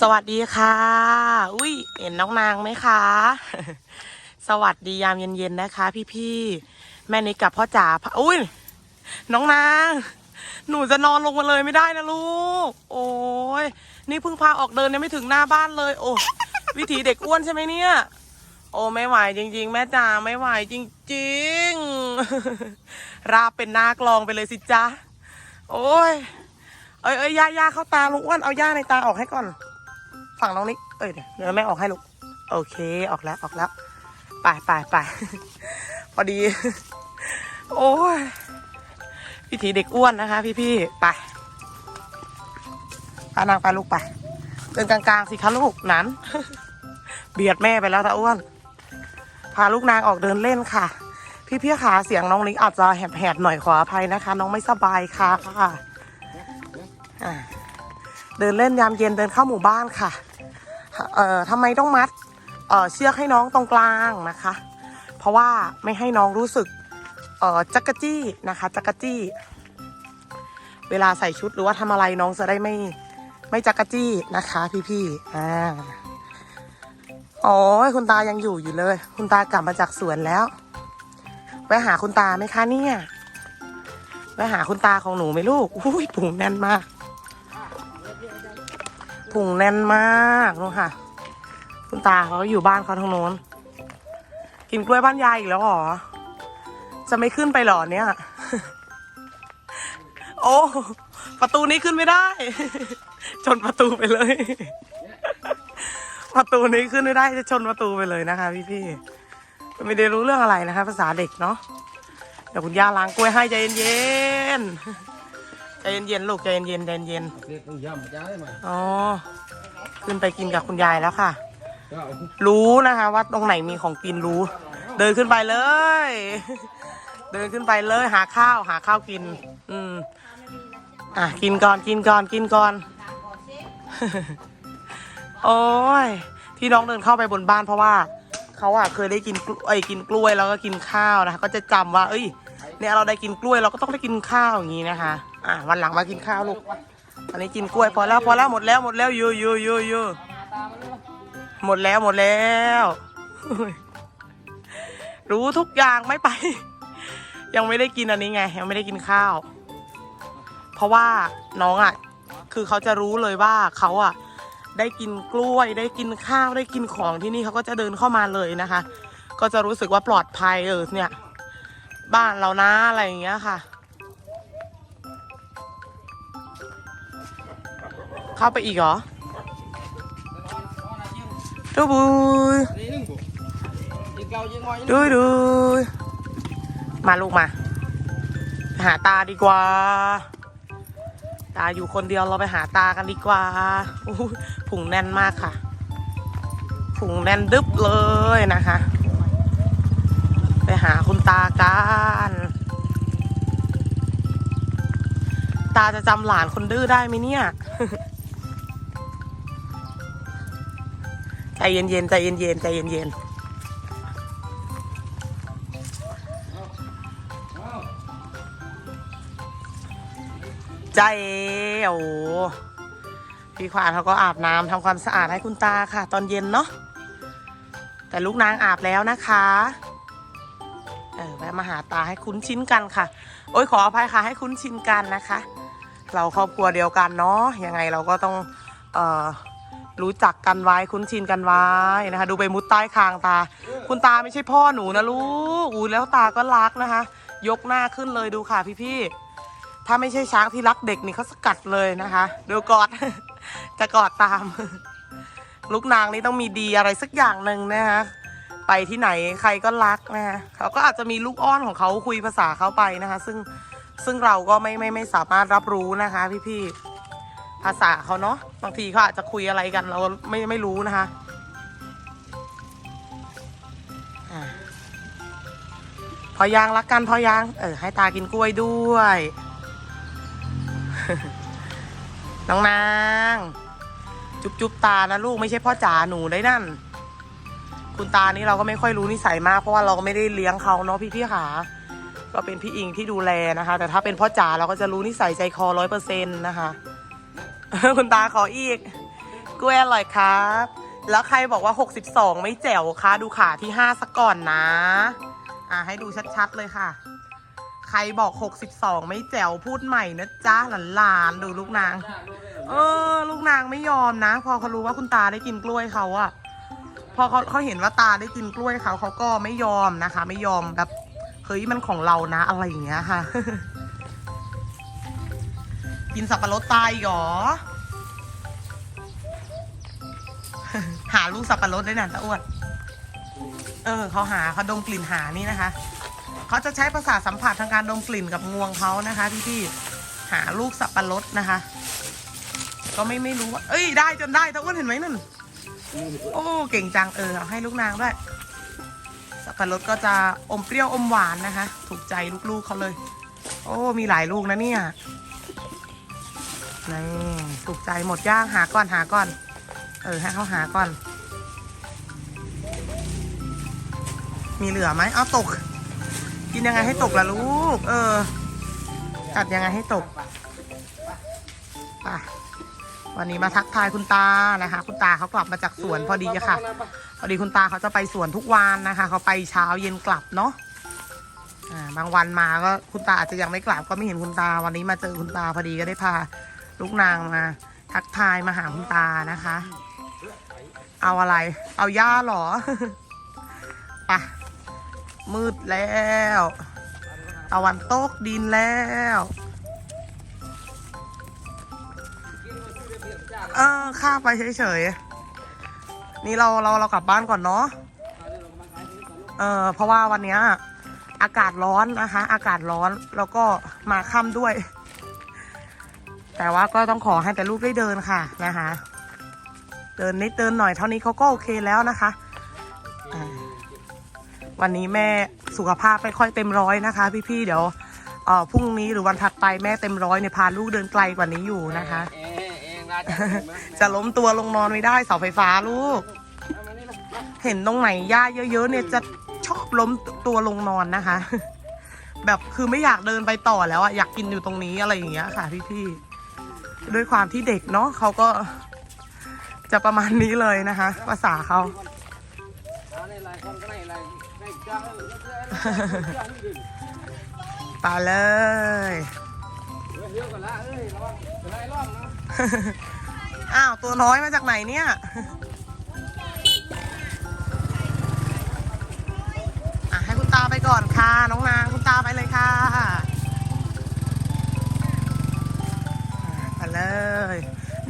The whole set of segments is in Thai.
สวัสดีค่ะ อุ้ยเห็นน้องนางไหมคะ สวัสดียามเย็นๆนะคะ พี่ๆ แม่นิกกับพ่อจ๋าอุ้ย น้องนาง หนูจะนอนลงมาเลยไม่ได้นะลูก โอ้ย นี่เพิ่งพาออกเดินยังไม่ถึงหน้าบ้านเลย โอ้วิถีเด็กอ้วนใช่ไหมเนี่ย โอ้ไม่ไหวจริง ๆ แม่จ๋าไม่ไหวจริง ๆ ราบเป็นหน้ากลองไปเลยสิจ๊ะ โอ้ยเอ้ยเอ้ยย่าย่าเข้าตาลุงอ้วนเอาย่าในตาออกให้ก่อน ฝั่งน้องนิกเอ้ยเดี๋ยวแม่ออกให้ลูก โอเค ออกแล้วออกแล้ว ไปไปไปพอดี โอ้ยพิธีเด็กอ้วนนะคะ พี่พี่ไปพานางไปลูกไป เดินกลางๆสิคะลูกนั้น เบียดแม่ไปแล้วตาอ้วน พาลูกนางออกเดินเล่นค่ะ พี่พี่ขาเสียงน้องนิกอาจจะแหบๆหน่อยขออภัยนะคะ น้องไม่สบายค่ะอ่าเดินเล่นยามเย็นเดินเข้าหมู่บ้านค่ะ เอ่อทำไมต้องมัดเอ่อเชือกให้น้องตรงกลางนะคะ เพราะว่าไม่ให้น้องรู้สึกเอ่อจักรจี้นะคะจักรจี้ เวลาใส่ชุดหรือว่าทำอะไรน้องจะได้ไม่ไม่จักรจี้นะคะ พี่ๆอ่าโอ้ยคุณตายังอยู่อยู่เลย คุณตากลับมาจากสวนแล้วไปหาคุณตาไหมคะเนี่ยไปหาคุณตาของหนูไหมลูกอุ้ยถุงแน่นมาก ถุงแน่นมากนู่นค่ะ คุณตาเขาอยู่บ้านเขาทางโน้น กินกล้วยบ้านยายอีกแล้วหรอ จะไม่ขึ้นไปหรอเนี่ย โอ้ ประตูนี้ขึ้นไม่ได้ ชนประตูไปเลย ประตูนี้ขึ้นไม่ได้จะชนประตูไปเลยนะคะ พี่พี่ๆไม่ได้รู้เรื่องอะไรนะคะ ภาษาเด็กเนาะเดี๋ยวคุณย่าล้างกล้วยให้ใจเย็นๆ ใจเย็นๆลูกใจเย็นๆใจเย็นๆเรียกต้องย่ำจ้าได้ไหมอ๋อ ขึ้นไปกินกับคุณยายแล้วค่ะ ก็เอารู้นะคะว่าตรงไหนมีของกินรู้ เดินขึ้นไปเลย เดินขึ้นไปเลยหาข้าวหาข้าวกิน อืมอะกินก่อนกินก่อนกินก่อน โอ้ยที่น้องเดินเข้าไปบนบ้านเพราะว่าเขาอะเคยได้กินกล้วยกินกล้วยแล้วก็กินข้าวนะคะก็จะจำว่า เอ้ย เนี่ยเราได้กินกล้วยเราก็ต้องได้กินข้าวอย่างนี้นะคะ อะวันหลังมากินข้าวลูก อันนี้กินกล้วยพอแล้วพอแล้วหมดแล้วหมดแล้วยูยูยูยูหมดแล้วหมดแล้ว รู้ทุกอย่างไม่ไป ยังไม่ได้กินอันนี้ไง ยังไม่ได้กินข้าว เพราะว่าน้องอะ คือเขาจะรู้เลยว่าเขาอะ ได้กินกล้วยได้กินข้าวได้กินของที่นี่เขาก็จะเดินเข้ามาเลยนะคะ ก็จะรู้สึกว่าปลอดภัยเออเนี่ย บ้านเรานะอะไรอย่างเงี้ยค่ะ เข้าไปอีกเหรอดูบุยดูดูมาลูกมา หาตาดีกว่า ตาอยู่คนเดียวเราไปหาตากันดีกว่าอู้หูผุงแน่นมากค่ะผุงแน่นดึบเลยนะคะ ไปหาคุณตากันตาจะจำหลานคนดื้อได้ไหมเนี่ย ใจเย็นๆใจเย็นๆใจเย็นๆใจโอ้พี่ขวานเขาก็อาบน้ำทำความสะอาดให้คุณตาค่ะ ตอนเย็นเนาะแต่ลูกนางอาบแล้วนะคะเออแวะมาหาตาให้คุ้นชินกันค่ะ โอ้ยขออภัยค่ะให้คุ้นชินกันนะคะ เราครอบครัวเดียวกันเนาะยังไงเราก็ต้องเอ่อ รู้จักกันไว้คุ้นชินกันไว้นะคะ ดูไปมุดใต้คางตา คุณตาไม่ใช่พ่อหนูนะลูกอู้แล้วตาก็รักนะคะ ยกหน้าขึ้นเลยดูค่ะพี่ๆถ้าไม่ใช่ช้างที่รักเด็กนี่เขาสกัดเลยนะคะเดูกอด จะกอดตาม ลูกนางนี่ต้องมีดีอะไรสักอย่างหนึ่งนะคะไปที่ไหนใครก็รักนะคะเขาก็อาจจะมีลูกอ้อนของเขาคุยภาษาเขาไปนะคะ ซึ่งซึ่งเราก็ไม่ไม่ไม่สามารถรับรู้นะคะ พี่ๆ ภาษาเขาเนาะบางทีเขาอาจจะคุยอะไรกัน เราไม่ไม่รู้นะคะพอยางรักกันพอยาง เออ ให้ตากินกล้วยด้วย น้องนาง จุบจุบตานะลูกไม่ใช่พ่อจ๋าหนูได้นั่น คุณตานี่เราก็ไม่ค่อยรู้นิสัยมากเพราะว่าเราก็ไม่ได้เลี้ยงเขาเนาะพี่พี่ขาก็เป็นพี่อิงที่ดูแลนะคะ แต่ถ้าเป็นพ่อจ๋าเราก็จะรู้นิสัยใจคอร้อยเปอร์เซ็นต์นะคะ คุณตาขออีก กล้วยอร่อยครับ แล้วใครบอกว่า 62 ไม่แจ๋วคะดูขาที่ 5 สักก่อนนะ อ่าให้ดูชัดๆเลยค่ะ ใครบอก 62 ไม่แจ๋วพูดใหม่นะจ๊ะหลานๆดูลูกนาง เออ ลูกนางไม่ยอมนะ พอเขารู้ว่าคุณตาได้กินกล้วยเขาอะพอเขาเขาเห็นว่าตาได้กินกล้วยเขาเขาก็ไม่ยอมนะคะ ไม่ยอมแบบเฮ้ยมันของเรานะอะไรอย่างเงี้ยค่ะ กินสับปะรดตายอีกเหรอ หาลูกสับปะรดด้วยนะตาอ้วนเออเขาหาเขาดมกลิ่นหานี่นะคะเขาจะใช้ประสาทสัมผัสทางการดมกลิ่นกับงวงเขานะคะพี่พี่ๆหาลูกสับปะรดนะคะ ก็ไม่ไม่รู้ว่าเอ้ยได้จนได้ตาอ้วนเห็นไหมนั่นโอ้เก่งจังเออเอาให้ลูกนางด้วยสับปะรดก็จะอมเปรี้ยวอมหวานนะคะ ถูกใจลูกๆเขาเลย โอ้มีหลายลูกนะเนี่ย นี่ถูกใจหมดย่างหาก่อนหาก่อน เออให้เขาหาก่อน มีเหลือไหมเอาตก กินยังไงให้ตกล่ะลูก เออกัดยังไงให้ตกไปวันนี้มาทักทายคุณตานะคะ คุณตาเขากลับมาจากสวนพอดีอะค่ะ พอดีคุณตาเขาจะไปสวนทุกวันนะคะ เขาไปเช้าเย็นกลับเนาะอ่าบางวันมาก็คุณตาอาจจะยังไม่กลับก็ไม่เห็นคุณตาวันนี้มาเจอคุณตาพอดีก็ได้พา ลูกนางมา ทักทายมาหาคุณตานะคะ เอาอะไร เอาย่าหรอปะมืดแล้วตะวันตกดินแล้วเออข้าไปเฉยๆ นี่เราเราเรากลับบ้านก่อนเนาะ เออเพราะว่าวันนี้อากาศร้อนนะคะ อากาศร้อนแล้วก็มาค่ำด้วย แต่ว่าก็ต้องขอให้แต่ลูกได้เดินค่ะนะคะ เดินนิดเดินหน่อยเท่านี้เขาก็โอเคแล้วนะคะอ่าวันนี้แม่สุขภาพไม่ค่อยเต็มร้อยนะคะ พี่ๆเดี๋ยวเอ่อพรุ่งนี้หรือวันถัดไปแม่เต็มร้อยเนี่ยพาลูกเดินไกลกว่านี้อยู่นะคะเองเองราชาจะล้มตัวลงนอนไม่ได้เสาไฟฟ้าลูกมานี่มาเห็นตรงไหนหญ้าเยอะ ๆ เนี่ยจะชอบล้มตัวลงนอนนะคะ แบบคือไม่อยากเดินไปต่อแล้วอะอยากกินอยู่ตรงนี้อะไรอย่างเงี้ยค่ะพี่ๆ ด้วยความที่เด็กเนาะเขาก็จะประมาณนี้เลยนะคะ ภาษาเขาเอาในลายคนก็ในลายในเจ้าเออเจ้าเจ้านี่ดึงไปเลยเฮ้ยเยอะกว่าละเอ้ยระวังจะไล่ล้อมนะอ้าว ตัวน้อยมาจากไหนเนี่ย อะ ให้คุณตาไปก่อนค่ะ น้องนางคุณตาไปเลยค่ะ เลย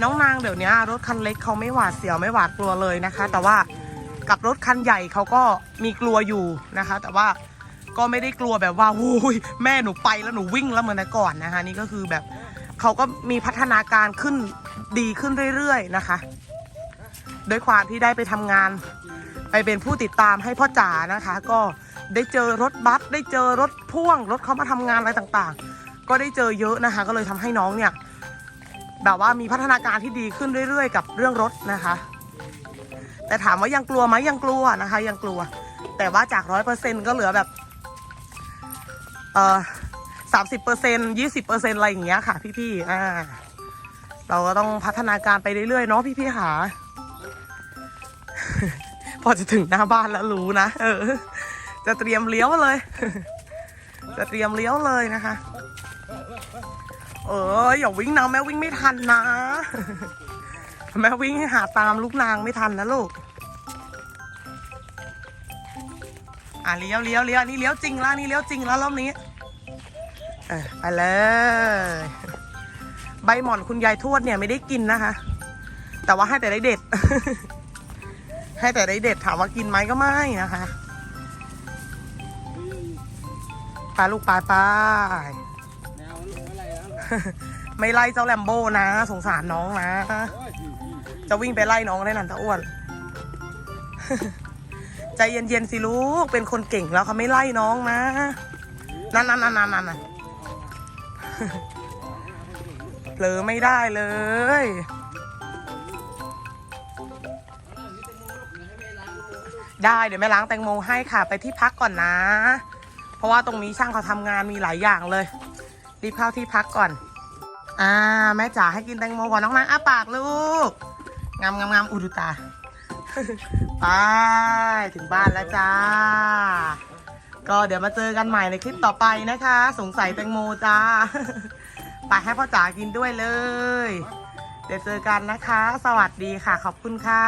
น้องนางเดี๋ยวนี้รถคันเล็กเขาไม่หวาดเสียวไม่หวาดกลัวเลยนะคะ แต่ว่ากับรถคันใหญ่เขาก็มีกลัวอยู่นะคะ แต่ว่าก็ไม่ได้กลัวแบบว่าวุ้ยแม่หนูไปแล้วหนูวิ่งแล้วเหมือนแต่ก่อนนะคะ นี่ก็คือแบบเขาก็มีพัฒนาการขึ้นดีขึ้นเรื่อยๆนะคะด้วยความที่ได้ไปทำงาน ไปเป็นผู้ติดตามให้พ่อจ๋านะคะ ก็ได้เจอรถบัสได้เจอรถพ่วง รถเขามาทำงานอะไรต่างๆ ก็ได้เจอเยอะนะคะ ก็เลยทำให้น้องเนี่ย แบบว่ามีพัฒนาการที่ดีขึ้นเรื่อยๆ กับเรื่องรถนะคะ แต่ถามว่ายังกลัวไหมยังกลัวนะคะ ยังกลัว แต่ว่าจากร้อยเปอร์เซ็นก็เหลือแบบ เออสามสิบเปอร์เซ็นยี่สิบเปอร์เซ็นอะไรอย่างเงี้ยค่ะ พี่ๆอ่า เราก็ต้องพัฒนาการไปเรื่อยๆเนาะพี่ๆค่ะพอจะถึงหน้าบ้านแล้วรู้นะเออ จะเตรียมเลี้ยวเลย จะเตรียมเลี้ยวเลยนะคะ เอออย่าวิ่งนะแม่วิ่งไม่ทันนะ แม่วิ่งหาตามลูกนางไม่ทันนะลูก อะเลี้ยวเลี้ยวเลี้ยวนี่เลี้ยวจริงแล้วนี่เลี้ยวจริงแล้วรอบนี้เออไปเลย ใบหม่อนคุณยายทวดเนี่ยไม่ได้กินนะคะ แต่ว่าให้แต่ได้เด็ด ให้แต่ได้เด็ดถามว่ากินไหมก็ไม่นะคะไปลูกไปไป ไม่ไล่เจ้าแลมโบ้นะ สงสารน้องนะ จะวิ่งไปไล่น้องได้นันตะอ้วน ใจเย็นๆสิลูก เป็นคนเก่งแล้วเขาไม่ไล่น้องนะ นั่นนั่นนั่นนั่นนั่นเผลอไม่ได้เลยได้เดี๋ยวแม่ล้างแตงโมให้ค่ะ ไปที่พักก่อนนะ เพราะว่าตรงนี้ช่างเขาทำงานมีหลายอย่างเลย รีบเข้าที่พักก่อน อ่า แม่จ๋าให้กินแตงโมก่อนน้องนางอ้าปากลูก งามงามงามอุดุตา ไป ถึงบ้านแล้วจ้า ก็เดี๋ยวมาเจอกันใหม่ในคลิปต่อไปนะคะ สงสัยแตงโมจ้า ไปให้พ่อจ๋ากินด้วยเลย เดี๋ยวเจอกันนะคะ สวัสดีค่ะ ขอบคุณค่ะ